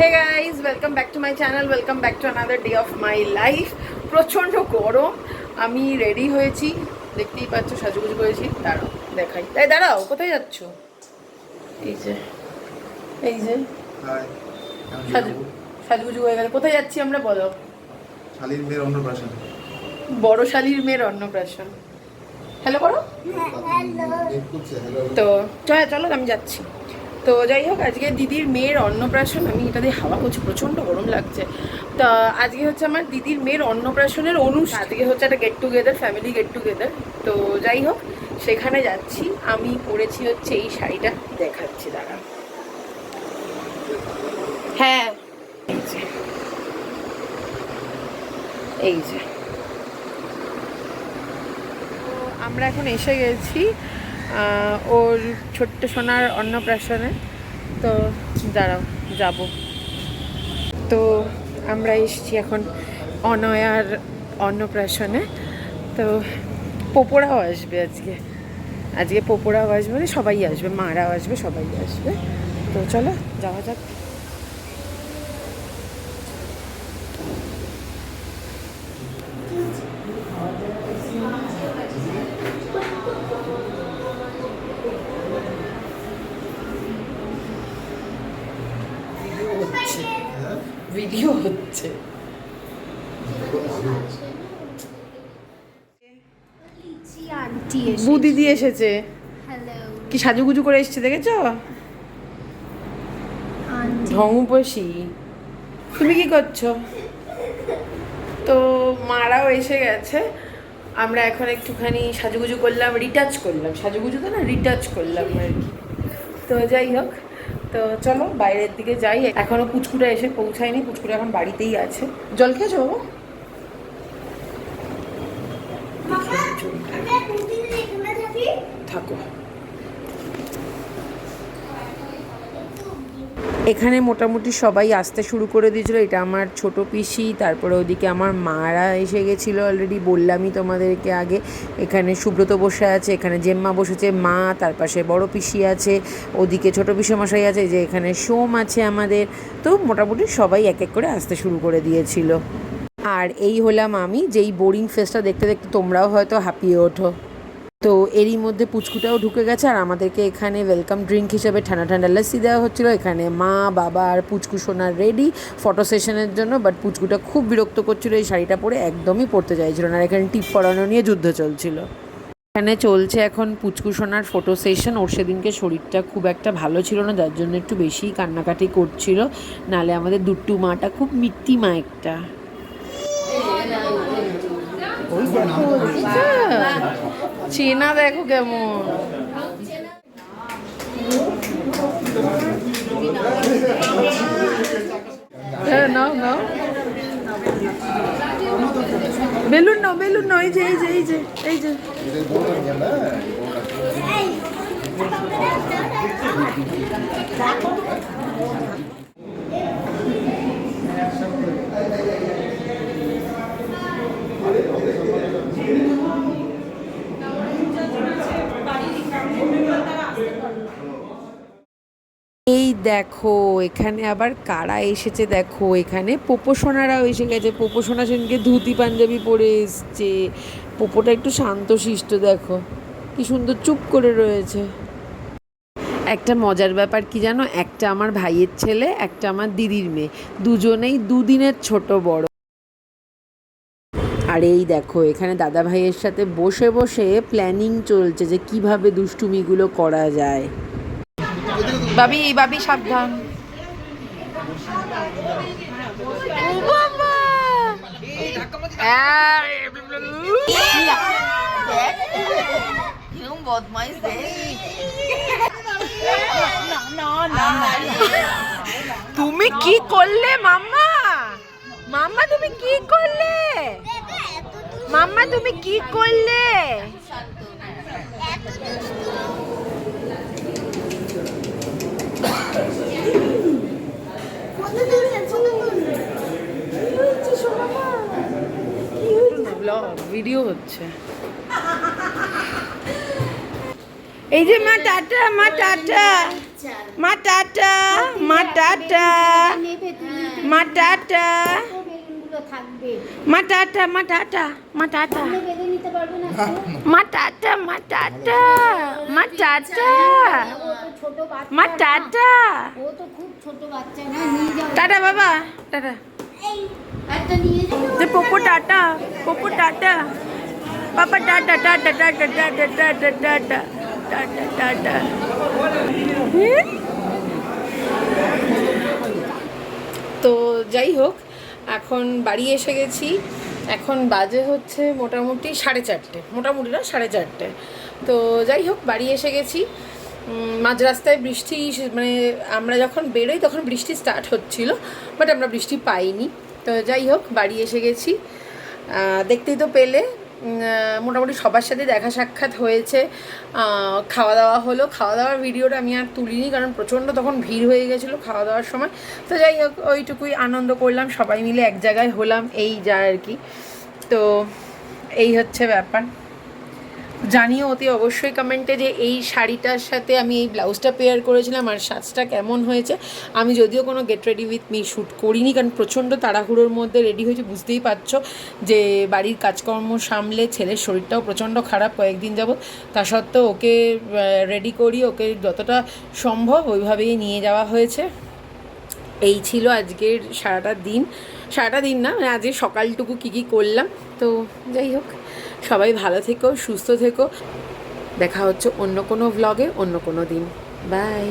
Hey guys welcome back to my channel welcome back to another day of my life প্রচণ্ড গরম। আমি ready হয়েছি। দেখতেই পাচ্ছ সাজুগুজু করেছি। দাঁড়াও দেখাই। তাই দাঁড়াও কোথায় যাচ্ছ? এই যে। এই যে। সাজু সাজুগুজু হয়ে গেলে। কোথায় যাচ্ছি আমরা বলো? শালীর মেয়ের অন্নপ্রাশন। বড় শালির মেয়ের অন্নপ্রাশন। হ্যালো করো তো চলো চলো আমি যাচ্ছি। তো যাই হোক আজকে দিদির মেয়ের অন্নপ্রাশন আমি এটা দিয়ে হাওয়া করছি প্রচণ্ড গরম লাগছে। তা আজকে হচ্ছে আমার দিদির মেয়ের অন্নপ্রাশনের অনুষ্ঠান আজকে হচ্ছে একটা get together family get together তো যাই হোক সেখানে যাচ্ছি। আমি পরেছি হচ্ছে এই শাড়িটা। দেখাচ্ছি দাঁড়া। হ্যাঁ। এই যে। আমরা এখন এসে গেছি। ওর ছোট্ট সোনার অন্নপ্রাশনে। তো দাঁড়াও, যাব। তো আমরা এসেছি এখন অনয়ার অন্নপ্রাশনে। তো পোপোরাও আসবে আজকে। আজকে পোপোরাও আসবে মানে সবাই আসবে, মারাও আসবে, সবাই আসবে। তো চলো, যাওয়া যাক। ভিডিও হচ্ছে। আন্টি দিদি এসেছে। কি সাজুগুজু করে এসেছে দেখেছ? ঢঙুপসি। তুমি কি করছ? তো মারাও এসে গেছে। আমরা এখন একটুখানি সাজুগুজু করলাম রিটাচ করলাম। সাজুগুজু তো না রিটাচ করলাম আর কি। তো যাই হোক তো চলো বাইরের দিকে যাই। এখনও পুচকুটা এসে পৌঁছায়নি পুচকুটা এখন বাড়িতেই আছে। জল খেয়েছো বাবু? থাকো। এখানে মোটামুটি সবাই আসতে শুরু করে দিয়েছিল। এটা আমার ছোট পিসি, তারপরে ওদিকে আমার মারা এসে গেছিল অলরেডি বললামই তোমাদেরকে আগে। এখানে সুব্রত বসে আছে, এখানে জেম্মা বসেছে, মা, তার পাশে বড় পিসি আছে, ওদিকে ছোট পিসি মশাই আছে যে এখানে সোম আছে আমাদের। তো মোটামুটি সবাই এক এক করে আসতে শুরু করে দিয়েছিল। আর এই হলাম আমি, যেই বোরিং ফেসটা দেখতে দেখতে তোমরাও হয়তো হাঁপিয়ে ওঠো। তো এরই মধ্যে পুচকুটাও ঢুকে গেছে আর আমাদেরকে এখানে ওয়েলকাম ড্রিঙ্ক হিসেবে ঠান্ডা ঠান্ডা লাসি দেওয়া হচ্ছিল। এখানে মা বাবা আর পুচকু সোনার রেডি ফটো সেশনের জন্য বাট পুচকুটা খুব বিরক্ত করছিল এই শাড়িটা পরে একদমই পরতে চাইছিল না আর এখানে টিপ পরানো নিয়ে যুদ্ধ চলছিল। এখানে চলছে এখন পুচকু সোনার ফটো সেশন ওর সেদিনকে শরীরটা খুব একটা ভালো ছিল না যার জন্য একটু বেশিই কান্নাকাটি করছিল। নালে আমাদের দুট্টু মাটা খুব মিট্টি মা একটা? চেনা দেখো কেমন। হ্যাঁ নাও নাও। বেলুন নাও বেলুন নাও, এই যে এই যে এই যে এই যে। এই দেখো, এখানে আবার কারা এসেছে দেখো, এখানে পোপোসোনারাও এসে গেছে। পোপোসোনা সেদিনকে ধুতি, পাঞ্জাবি পরে এসছে। পোপোটা একটু শান্তশিষ্ট, দেখো। কি সুন্দর চুপ করে রয়েছে। একটা মজার ব্যাপার কি জানো? একটা আমার ভাইয়ের ছেলে, একটা আমার দিদির মেয়ে। দুজনেই দুদিনের ছোট বড়। আর এই দেখো, এখানে দাদা ভাইয়ের সাথে বসে বসে প্ল্যানিং চলছে যে কীভাবে দুষ্টুমিগুলো করা যায়। বাবি বাবি সাবধান। তুমি কি করলে, মাম্মা? মাম্মা, তুমি কি করলে? মাম্মা, তুমি কি করলে? ভিডিও হচ্ছে। এই যে মা টাটা মা টাটা মা টাটা মা টাটা মা টাটা। থাকবে। মা টাটা মা টাটা মা টাটা বেঁধে নিতে পারবে না তো? মা টাটা মা টাটা মা টাটা ছোট বাচ্চা মা। টাটা ও তো খুব ছোট বাচ্চা না? নিয়ে যাও। টাটা বাবা। টাটা। একটা নিয়ে যাও। পোপো tata পোপো tata. Papa tata tata tata tata tata tata tata tata. তো যাই হোক এখন বাড়ি এসে গেছি। এখন বাজে হচ্ছে মোটামুটি সাড়ে চারটে। মোটামুটি না, সাড়ে চারটে। তো যাই হোক, বাড়ি এসে গেছি। মাঝ রাস্তায় বৃষ্টি মানে আমরা যখন বেরোই তখন বৃষ্টি স্টার্ট হচ্ছিল বাট আমরা বৃষ্টি পাইনি। তো যাই হোক, বাড়ি এসে গেছি। দেখতেই তো পেলে মোটামুটি সবার সাথে দেখা সাক্ষাৎ হয়েছে। খাওয়া দাওয়া হলো। খাওয়া দাওয়ার ভিডিওটা আমি আর তুলিনি, কারণ প্রচণ্ড তখন ভিড় হয়ে গেছিল খাওয়া দাওয়ার সময়। তো যাই হোক, ওইটুকুই আনন্দ করলাম, সবাই মিলে এক জায়গায় হলাম, এই যা আর কি। তো এই হচ্ছে ব্যাপার। জানিও অতি অবশ্যই কমেন্টে যে এই শাড়িটার সাথে আমি এই ব্লাউজটা পেয়ার করেছিলাম আর সাজটা কেমন হয়েছে। আমি যদিও কোনো get ready with me shoot করিনি, কারণ প্রচণ্ড তাড়াহুড়োর মধ্যে রেডি হয়েছে, বুঝতেই পারছ যে বাড়ির কাজকর্ম সামলে ছেলের শরীরটাও প্রচণ্ড খারাপ কয়েকদিন যাবত তা সত্ত্বেও ওকে রেডি করি, ওকে যতটা সম্ভব ওইভাবেই নিয়ে যাওয়া হয়েছে। এই ছিল আজকের সারাটা দিন। সারাটা দিন না মানে আজকে সকালটুকু কী কী করলাম, তো যাই হোক। সবাই ভালো থেকো সুস্থ থেকো। দেখা হচ্ছে অন্য কোনো ভ্লগে অন্য কোনো দিন। বাই